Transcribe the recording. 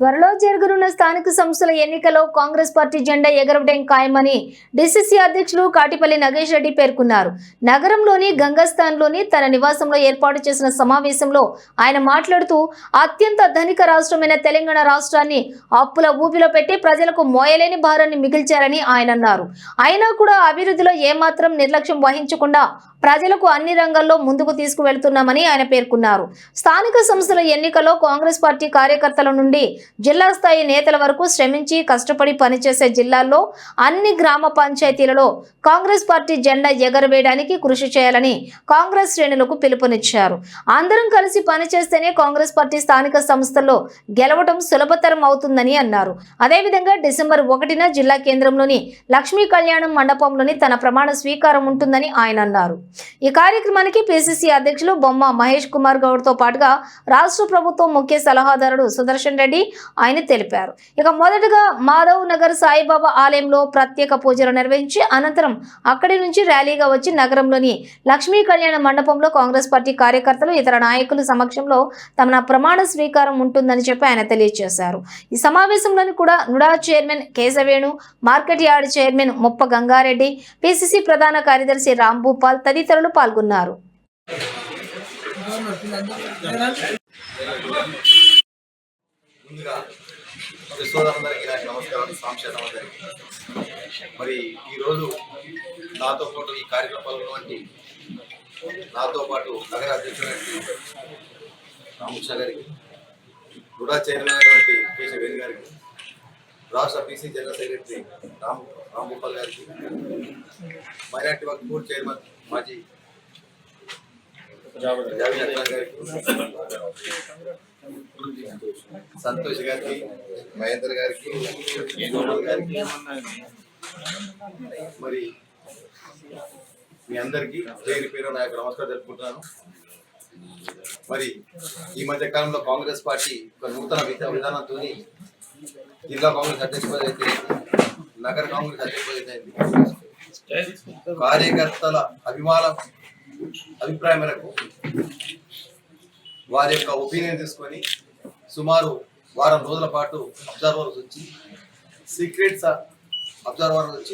త్వరలో జరగనున్న స్థానిక సంస్థల ఎన్నికల్లో కాంగ్రెస్ పార్టీ జెండా ఎగరవడం ఖాయమని డిసిసి అధ్యక్షులు కాటిపల్లి నగేష్ రెడ్డి పేర్కొన్నారు. నగరంలోని గంగాస్థాన్లోని తన నివాసంలో ఏర్పాటు చేసిన సమావేశంలో ఆయన మాట్లాడుతూ అత్యంత ధనిక రాష్ట్రమైన తెలంగాణ రాష్ట్రాన్ని అప్పుల ఊపిలో పెట్టి ప్రజలకు మోయలేని భారాన్ని మిగిల్చారని ఆయన అన్నారు. అయినా కూడా అభివృద్ధిలో ఏమాత్రం నిర్లక్ష్యం వహించకుండా ప్రజలకు అన్ని రంగాల్లో ముందుకు తీసుకువెళ్తున్నామని ఆయన పేర్కొన్నారు. స్థానిక సంస్థల ఎన్నికల్లో కాంగ్రెస్ పార్టీ కార్యకర్తల నుండి జిల్లా స్థాయి నేతల వరకు శ్రమించి కష్టపడి పనిచేసే జిల్లాల్లో అన్ని గ్రామ పంచాయతీలలో కాంగ్రెస్ పార్టీ జెండా ఎగరవేయడానికి కృషి చేయాలని కాంగ్రెస్ శ్రేణులకు పిలుపునిచ్చారు. అందరం కలిసి పనిచేస్తేనే కాంగ్రెస్ పార్టీ స్థానిక సంస్థల్లో గెలవడం సులభతరం అవుతుందని అన్నారు. అదేవిధంగా డిసెంబర్ ఒకటిన జిల్లా కేంద్రంలోని లక్ష్మీ కళ్యాణం మండపంలోని తన ప్రమాణ స్వీకారం ఉంటుందని ఆయన అన్నారు. ఈ కార్యక్రమానికి పిసిసి అధ్యక్షులు బొమ్మ మహేష్ కుమార్ గౌడ్తో పాటుగా రాష్ట్ర ప్రభుత్వం ముఖ్య సలహాదారుడు సుదర్శన్ రెడ్డి ఆయన తెలిపారు. ఇక మొదటగా మాధవ్ నగర్ సాయిబాబా ఆలయంలో ప్రత్యేక పూజలు నిర్వహించి అనంతరం అక్కడి నుంచి ర్యాలీగా వచ్చి నగరంలోని లక్ష్మీ కళ్యాణ మండపంలో కాంగ్రెస్ పార్టీ కార్యకర్తలు ఇతర నాయకుల సమక్షంలో తమ ప్రమాణ స్వీకారం ఉంటుందని చెప్పి ఆయన తెలియజేశారు. ఈ సమావేశంలోని కూడా NUDA chairman Keshavenu market yard chairman Muppa Gangareddy PCC ప్రధాన కార్యదర్శి రాంభూపాల్ తదితరులు పాల్గొన్నారు. ముందుగా విశ్వదందరికీ నాకు నమస్కారం సాంక్షేతం మరి ఈరోజు నాతో పాటు ఈ కార్యక్రమాలు వంటి నాతో పాటు నగర అధ్యక్షుడు రామకృష్ణ గారికి రుడా చైర్మన్ అయినటువంటి కేశవేణి గారికి రాష్ట్ర BC general secretary Ram Ramgopal గారికి మైనార్టీ వర్క్ బోర్డు చైర్మన్ మాజీ సంతోష్ గారికి మహేందర్ గారికి మరి మీ అందరికీ పేరు పేరు నా యొక్క నమస్కారం తెలుపుకుంటున్నాను. మరి ఈ మధ్య కాలంలో కాంగ్రెస్ పార్టీ ఒక నూతన విధా విధానంతో జిల్లా కాంగ్రెస్ అధ్యక్ష పదవి అయితే నగర కాంగ్రెస్ అధ్యక్ష పదవి అయితే కార్యకర్తల అభిమానం అభిప్రాయం మేరకు వారి యొక్క ఒపీనియన్ తీసుకొని సుమారు వారం రోజుల పాటు అబ్జర్వర్స్ వచ్చి సీక్రెట్స్ అబ్జర్వర్స్ వచ్చి